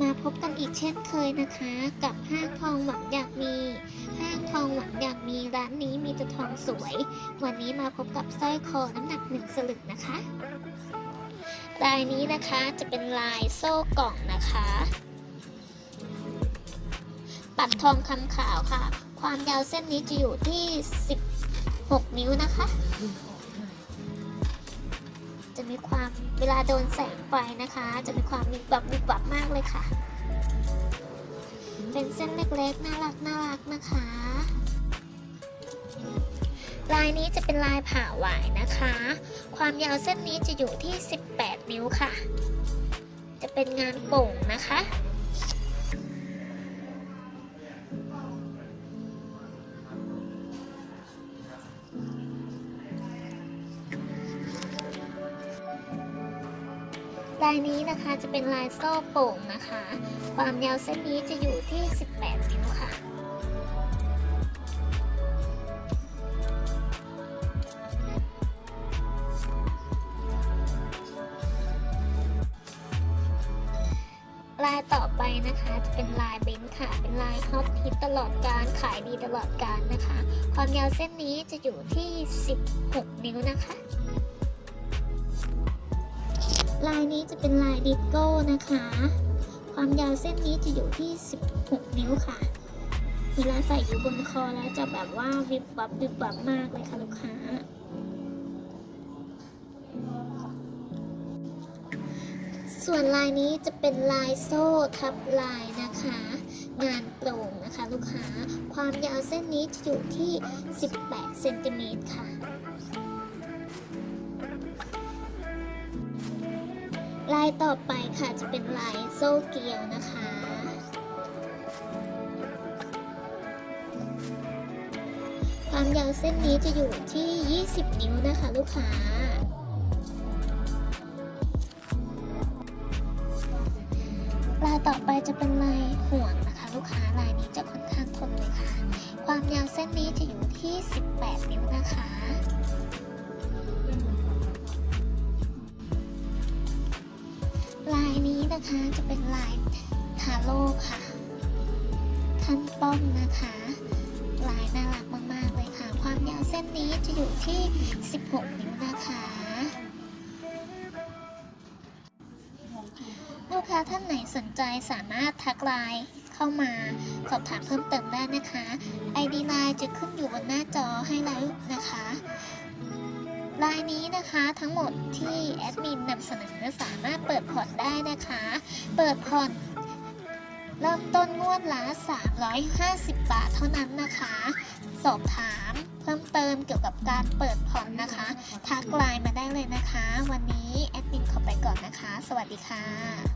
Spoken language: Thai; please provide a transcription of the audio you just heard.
มาพบกันอีกเช่นเคยนะคะ กับห้างทองหวังอยากมี ห้างทองหวังอยากมีร้านนี้มีแต่ทองสวย วันนี้มาพบกับสร้อยคอน้ำหนักหนึ่งสลึงนะคะลายนี้นะคะจะเป็นลายโซ่กล่องนะคะ ปัดทองคำขาวค่ะ ความยาวเส้นนี้จะอยู่ที่ 16 นิ้วนะคะจะ มีความเวลาโดนแสงไฟนะคะ จะมีความวิบวับวิบวับมากเลยค่ะ เป็นเส้นเล็กๆ น่ารักน่ารักนะคะ ลายนี้จะเป็นลายผ่าหวายนะคะ ความยาวเส้นนี้จะอยู่ที่ 18 นิ้วค่ะ จะเป็นงานโป่งนะคะ ลายนี้นะคะจะเป็นลายโซ่โป่งนะคะ ความยาวเส้นนี้จะอยู่ที่ 18 นิ้วค่ะ ลายต่อไปนะคะจะเป็นลายเบนซ์ค่ะ เป็นลายฮอตฮิตตลอดการขายดีตลอดการนะคะ ความยาวเส้นนี้จะอยู่ที่ 16 นิ้วนะคะ ลายนี้จะเป็นลายดิสโก้นะคะ ความยาวเส้นนี้จะอยู่ที่ 16 นิ้วค่ะ เวลาใส่อยู่บนคอแล้วจะแบบว่าวิบวับวิบวับมากเลยค่ะลูกค้า ส่วนลายนี้จะเป็นลายโซ่ทับลายนะคะ งานโปร่งนะคะลูกค้า ความยาวเส้นนี้จะอยู่ที่ 18 เซนติเมตรค่ะายต่อไปค่ะจะเป็นลายโซ่เกลียวนะคะ ความยาวเส้นนี้จะอยู่ที่ 20 นิ้วนะคะลูกค้า ลายต่อไปจะเป็นลายห่วงนะคะลูกค้าลายนี้จะค่อนข้างทนเลยค่ะ ความยาวเส้นนี้จะอยู่ที่ 18 นิ้วนะคะ นี้นะคะจะเป็นลายทาโร่ค่ะขั้นป้อมนะคะ ลายน่ารักมาก ๆ เลยค่ะ ความยาวเส้นนี้จะอยู่ที่ 16 นิ้วนะคะลูกค้าท่านไหนสนใจสามารถทักไลน์เข้ามาสอบถามเพิ่มเติมได้นะคะ ID ไลน์จะขึ้นอยู่บนหน้าจอให้แล้วนะคะ ลายนี้นะคะทั้งหมดที่แอดมินนำเสนอสามารถเปิดผ่อนได้นะคะ เปิดผ่อนเริ่มต้นงวดละ 350 บาทเท่านั้นนะคะ สอบถามเพิ่มเติมเกี่ยวกับการเปิดผ่อนนะคะ ทักไลน์มาได้เลยนะคะ วันนี้แอดมินขอไปก่อนนะคะ สวัสดีค่ะ